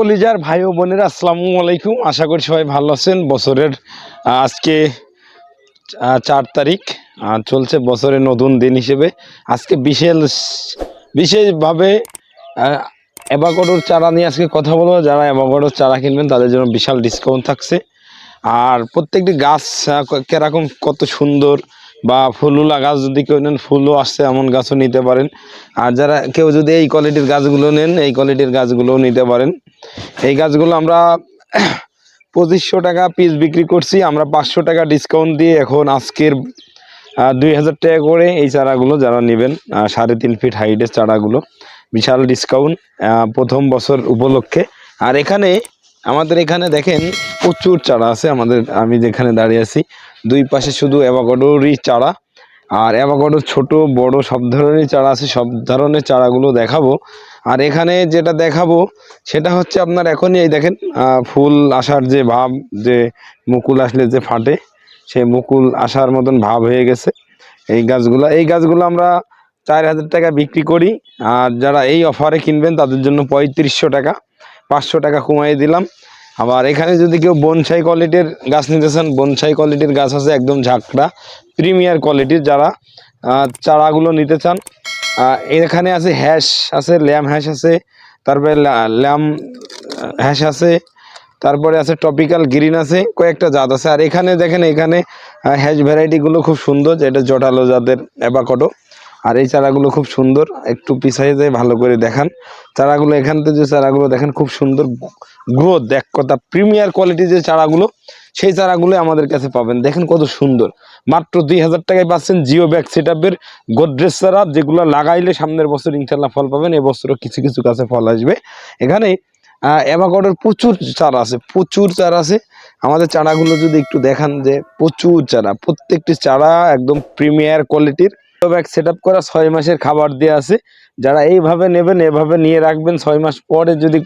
কলিজার ভাই ও বোনেরা, আসসালামু আলাইকুম। আশা করি সবাই ভালো আছেন। বছরের আজকে চার তারিখ চলছে বছরের নতুন দিন হিসেবে। আজকে বিশেষ, বিশেষভাবে অ্যাভাকাডোর চারা নিয়ে আজকে কথা বলব। যারা অ্যাভাকাডোর চারা কিনবেন, তাদের জন্য বিশাল ডিসকাউন্ট থাকছে। আর প্রত্যেকটি গাছ কীরকম কত সুন্দর বা ফুলুলা গাছ যদি কেউ নেন, ফুলও আসছে, এমন গাছও নিতে পারেন। আর যারা, কেউ যদি এই কোয়ালিটির গাছগুলো নেন, এই কোয়ালিটির গাছগুলোও নিতে পারেন। এই গাছগুলো আমরা পঁচিশশো টাকা পিস বিক্রি করছি। আমরা পাঁচশো টাকা ডিসকাউন্ট দিয়ে এখন আজকের দুই হাজার টাকা করে এই চারাগুলো যারা নেবেন সাড়ে তিন ফিট হাইটের চারাগুলো, বিশাল ডিসকাউন্ট প্রথম বছর উপলক্ষে। আর এখানে আমাদের এখানে দেখেন প্রচুর চারা আছে। আমাদের, আমি যেখানে দাঁড়িয়ে আছি, দুই পাশে শুধু অ্যাভাকাডোরই চারা। আর অ্যাভাকাডোর ছোট, বড় সব ধরনের চারা আছে। সব ধরনের চারাগুলো দেখাবো। আর এখানে যেটা দেখাবো, সেটা হচ্ছে আপনার এখনই এই দেখেন ফুল আসার যে ভাব, যে মুকুল আসলে যে ফাটে, সেই মুকুল আসার মতন ভাব হয়ে গেছে এই গাছগুলো। এই গাছগুলো আমরা চার হাজার টাকা বিক্রি করি, আর যারা এই অফারে কিনবেন, তাদের জন্য পঁয়ত্রিশশো টাকা, পাঁচশো টাকা কমাই দিলাম। আবার এখানে যদি কেউ বনসাই কোয়ালিটির গাছ নিতে চান, বনসাই কোয়ালিটির গাছ আছে একদম ঝাঁকড়া, প্রিমিয়ার কোয়ালিটির যারা চারাগুলো নিতে চান এখানে আছে হ্যাশ আছে ল্যাম হ্যাশ আছে, তারপরে ল্যাম হ্যাশ আছে, তারপরে আছে টপিক্যাল গ্রিন আছে, কয়েকটা জাত আছে। আর এখানে দেখেন, এখানে হ্যাশ ভ্যারাইটিগুলো খুব সুন্দর, যেটা জটালো জাতের অ্যাবাকটো আর এই চারাগুলো খুব সুন্দর। একটু পিছাই যায় ভালো করে দেখান। চারাগুলো এখান থেকে যে চারাগুলো দেখেন, খুব সুন্দর গ্রোথ এক কথা, প্রিমিয়ার কোয়ালিটির যে চারাগুলো, সেই চারাগুলো আমাদের কাছে পাবেন। দেখেন কত সুন্দর। মাত্র দুই হাজার টাকায় পাচ্ছেন জিও ব্যাগ সেট আপের গোদরেজ চারা, যেগুলো লাগাইলে সামনের বছর ইনশাল্লাহ ফল পাবেন, এবছরও কিছু কিছু কাছে ফল আসবে। এখানে অ্যাভাকাডোর প্রচুর চারা আছে, প্রচুর চারা আছে। আমাদের চারাগুলো যদি একটু দেখান যে প্রচুর চারা, প্রত্যেকটি চারা একদম প্রিমিয়ার কোয়ালিটির। ব্যাগ সেট করা ছয় মাসের খাবার দেওয়া আছে। যারা এইভাবে নেবেন, এভাবে নিয়ে রাখবেন। ছয় মাস পরে যদি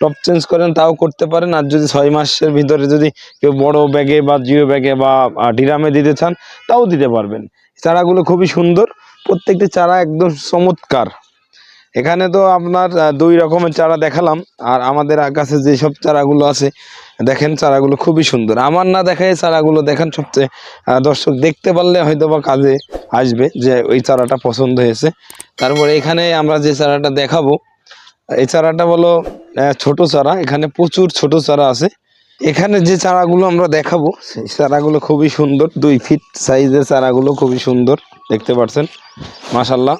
টপ চেঞ্জ করেন, তাও করতে পারেন। আর যদি ছয় মাসের ভিতরে যদি কেউ বড় ব্যাগে বা জিও ব্যাগে বা ডিরামে দিতে চান, তাও দিতে পারবেন। চারাগুলো খুবই সুন্দর। প্রত্যেকটি চারা একদম চমৎকার। এখানে তো আপনার দুই রকমের চারা দেখালাম। আর আমাদের কাছে যেসব চারাগুলো আছে, দেখেন চারাগুলো খুবই সুন্দর। আমার না দেখায় চারাগুলো দেখেন সবচেয়ে দর্শক দেখতে পারলে হয়তো বা কাজে আসবে যে ওই চারাটা পছন্দ হয়েছে। তারপরে এখানে আমরা যে চারাটা দেখাবো, এই চারাটা বলো ছোট চারা। এখানে প্রচুর ছোট চারা আছে। এখানে যে চারাগুলো আমরা দেখাবো, সেই চারাগুলো খুবই সুন্দর। দুই ফিট সাইজের চারাগুলো খুবই সুন্দর, দেখতে পাচ্ছেন মাশাল্লাহ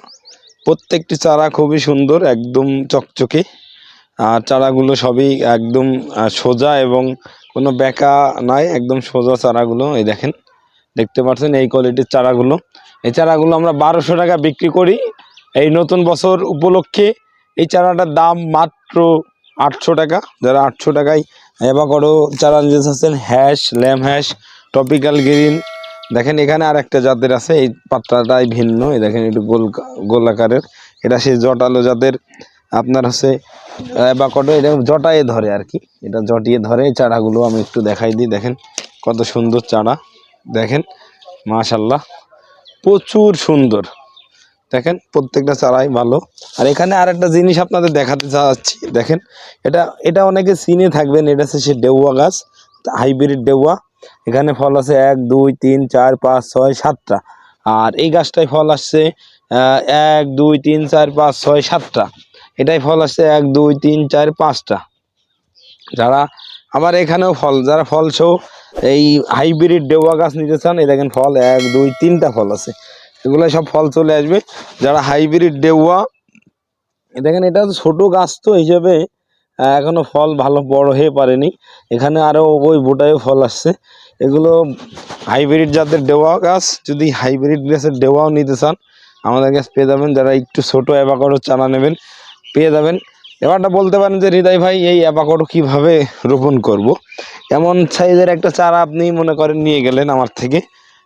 প্রত্যেকটি চারা খুবই সুন্দর, একদম চকচকে। আর চারাগুলো সবই একদম সোজা এবং কোনো বেঁকা নাই, একদম সোজা চারাগুলো, এই দেখেন। দেখতে পাচ্ছেন এই কোয়ালিটির চারাগুলো। এই চারাগুলো আমরা বারোশো টাকা বিক্রি করি। এই নতুন বছর উপলক্ষে এই চারাটার দাম মাত্র আটশো টাকা। যারা আটশো টাকায় এবাকরও চারা নিতে চাচ্ছেন, হ্যাশ, ল্যাম হ্যাশ, টপিক্যাল গ্রিন দেখেন এখানে আর একটা জাতের আছে, এই পাত্রাটাই ভিন্ন, এই দেখেন একটু গোল গোল আকারের। এটা সেই জটালো জাতের, আপনার হচ্ছে এবাকটো এটা জটায়ে ধরে আর কি। এটা জটিয়ে ধরে, এই চারাগুলো আমি একটু দেখাই দিই, দেখেন কত সুন্দর চারা। দেখেন মাশাল্লাহ প্রচুর সুন্দর। দেখেন, প্রত্যেকটা চারাই ভালো। আর এখানে আর একটা জিনিস আপনাদের দেখাতে চাচ্ছি, দেখেন, এটা এটা অনেকে চিনে থাকবেন, এটা হচ্ছে সে ডেউয়া গাছ, হাইব্রিড ডেউয়া এখানে ফল আছে এক, দুই, তিন, চার, পাঁচ, ছয়, সাতটা। আর এই গাছটায় ফল আসছে এক, দুই, তিন, চার, পাঁচ, ছয়, সাতটা। এটাই ফল আসছে এক, দুই, তিন, চার, পাঁচটা। যারা আবার এখানেও ফল, যারা ফল সহ এই হাইব্রিড ডেউয়া গাছ নিতে চান, এই দেখেন ফল, এক, দুই, তিনটা ফল আছে। এগুলো সব ফল চলে আসবে। যারা হাইব্রিড ডেউয়া এ দেখেন এটা ছোট গাছ তো হিসেবে আহ, এখনও ফল ভালো বড় হয়ে পারেনি। এখানে আরও ওই বোটায়ও ফল আসছে। এগুলো হাইব্রিড জাতের ডেওয়া গাছ। যদি হাইব্রিড গাছের ডেওয়াও নিতে চান আমাদের কাছে পেয়ে যাবেন। যারা একটু ছোট অ্যাবাকাডো চারা নেবেন পেয়ে যাবেন। এবারটা বলতে পারেন যে হৃদয় ভাই এই অ্যাবাকাডো কীভাবে রোপণ করব। এমন সাইজের একটা চারা আপনি মনে করেন নিয়ে গেলেন আমার থেকে।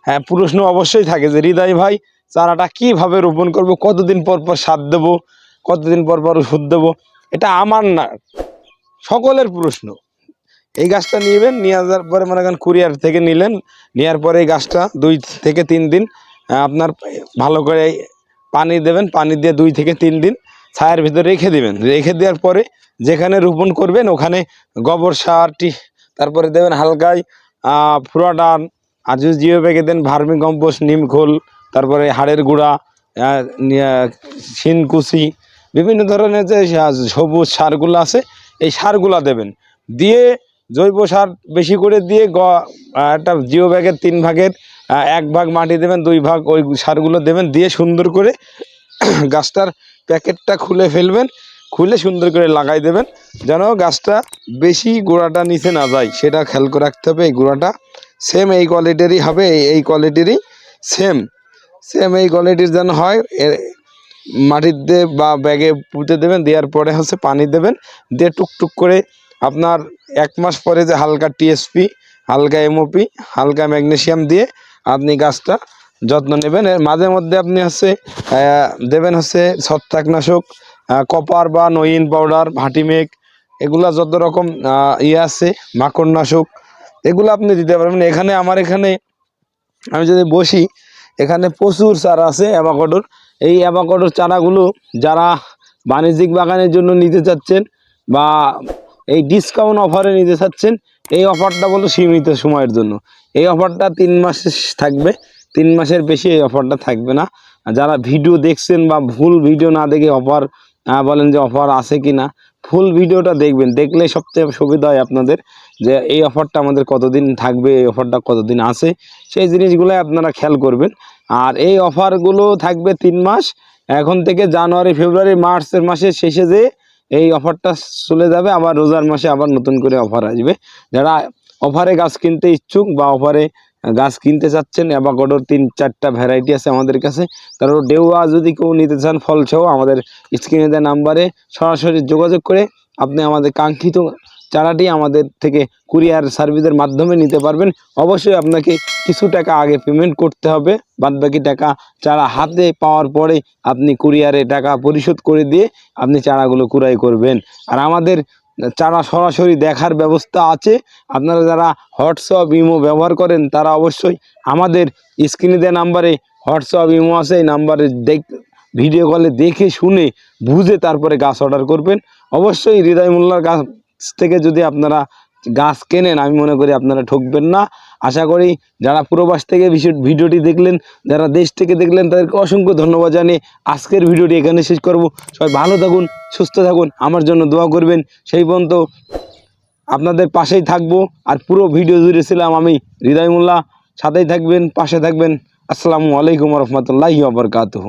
হ্যাঁ প্রশ্ন অবশ্যই থাকে যে হৃদয় ভাই চারাটা কীভাবে রোপণ করব? কতদিন পর পর সার দেবো? কতদিন পর পর ওষুধ দেবো? এটা আমার না সকলের প্রশ্ন। এই গাছটা নিবেন, নিয়ে যাওয়ার পরে মনে করেন কুরিয়ার থেকে নিলেন নেওয়ার পরে এই গাছটা দুই থেকে তিন দিন আপনার ভালো করে পানি দেবেন, পানি দিয়ে দুই থেকে তিন দিন ছায়ার ভিতরে রেখে দিবেন। রেখে দেওয়ার পরে যেখানে রোপণ করবেন, ওখানে গোবর সারটি তারপরে দেবেন হালকায় ফুরাডান আর যদি জিও ব্যাগে দেন ভার্মি কম্পোস্ট নিমখোল তারপরে হাড়ের গুঁড়া শিনকুচি বিভিন্ন ধরনের যে সবুজ সারগুলো আছে সারগুলা দেবেন। দিয়ে জৈব সার বেশি করে দিয়ে গ একটা জিও ব্যাগের তিন ভাগের এক ভাগ মাটি দেবেন, দুই ভাগ ওই সারগুলো দেবেন, দিয়ে সুন্দর করে গাছটার প্যাকেটটা খুলে ফেলবেন, খুলে সুন্দর করে লাগাই দেবেন, যেন গাছটা বেশি গোড়াটা নিচে না যায়। সেটা খেয়াল করে রাখতে হবে, এই গোড়াটা সেম এই কোয়ালিটিরই হবে, এই- এই কোয়ালিটিরই সেম সেম এই কোয়ালিটির যেন হয় মাটিতে বা ব্যাগে পুঁতে দেবেন, দেওয়ার পরে হচ্ছে পানি দেবেন, দিয়ে টুকটুক করে আপনার এক মাস পরে যে হালকা টিএসপি হালকা এমওপি হালকা ম্যাগনেশিয়াম দিয়ে আপনি গাছটা যত্ন নেবেন। এর মাঝে মধ্যে আপনি হচ্ছে দেবেন হচ্ছে ছত্রাকনাশক কপার বা নইন পাউডার, ভাটিমেক, এগুলা যত রকম ইয়ে আছে, মাকড়নাশক, এগুলো আপনি দিতে পারবেন। এখানে, আমার এখানে, আমি যদি বসি, এখানে প্রচুর চারা আছে, অ্যাভাকাডোর। এই অ্যাভাকাডোর চারাগুলো যারা বাণিজ্যিক বাগানের জন্য নিতে চাচ্ছেন বা এই ডিসকাউন্ট অফারে নিতে চাচ্ছেন, এই অফারটা বলো সীমিত সময়ের জন্য। এই অফারটা তিন মাস থাকবে। তিন মাসের বেশি এই অফারটা থাকবে না। যারা ভিডিও দেখছেন বা ভুল ভিডিও না দেখে অফার বলেন যে অফার আছে কি না ফুল ভিডিওটা দেখবেন। দেখলে সবচেয়ে সুবিধা হয় আপনাদের। যে এই অফারটা আমাদের কতদিন থাকবে, এই অফারটা কতদিন আছে, সেই জিনিসগুলো আপনারা খেয়াল করবেন। আর এই অফারগুলো থাকবে তিন মাস। এখন থেকে জানুয়ারি, ফেব্রুয়ারি, মার্চের মাসের শেষে যে এই অফারটা চলে যাবে, আবার রোজার মাসে আবার নতুন করে অফার আসবে। যারা অফারে গাছ কিনতে ইচ্ছুক বা অফারে গাছ কিনতে চাচ্ছেন অ্যাভাকাডোর তিন, চারটা ভ্যারাইটি আছে আমাদের কাছে তারপর ডেউয়া যদি কেউ নিতে চান ফলসহ আমাদের স্ক্রিনে নাম্বারে সরাসরি যোগাযোগ করে আপনি আমাদের কাঙ্ক্ষিত চারাটি আমাদের থেকে কুরিয়ার সার্ভিসের মাধ্যমে নিতে পারবেন। অবশ্যই আপনাকে কিছু টাকা আগে পেমেন্ট করতে হবে। বাদবাকি টাকা চারা হাতে পাওয়ার পরে আপনি কুরিয়ারে টাকা পরিশোধ করে দিয়ে আপনি চারাগুলো কুড়াই করবেন। আর আমাদের চারা সরাসরি দেখার ব্যবস্থা আছে। আপনারা যারা হোয়াটসঅ্যাপ ইমো ব্যবহার করেন, তারা অবশ্যই আমাদের স্ক্রিনে দেওয়া নাম্বারে হোয়াটসঅ্যাপ ইমো আছে। এই নাম্বারে দেখ ভিডিও কলে দেখে শুনে, বুঝে তারপরে গাছ অর্ডার করবেন। অবশ্যই হৃদয় মোল্লার গাছ থেকে যদি আপনারা গাছ কেনেন, আমি মনে করি আপনারা ঠকবেন না। আশা করি যারা প্রবাস থেকে ভিডিওটি দেখলেন, যারা দেশ থেকে দেখলেন, তাদেরকে অসংখ্য ধন্যবাদ জানিয়ে আজকের ভিডিওটি এখানে শেষ করব। সবাই ভালো থাকুন, সুস্থ থাকুন, আমার জন্য দোয়া করবেন। সেই পর্যন্ত আপনাদের পাশেই থাকব। আর পুরো ভিডিও জুড়ে ছিলাম আমি হৃদয় মোল্লা সাথেই থাকবেন, পাশে থাকবেন। আসসালামু আলাইকুম রহমতুল্লাহি আবরকাতহ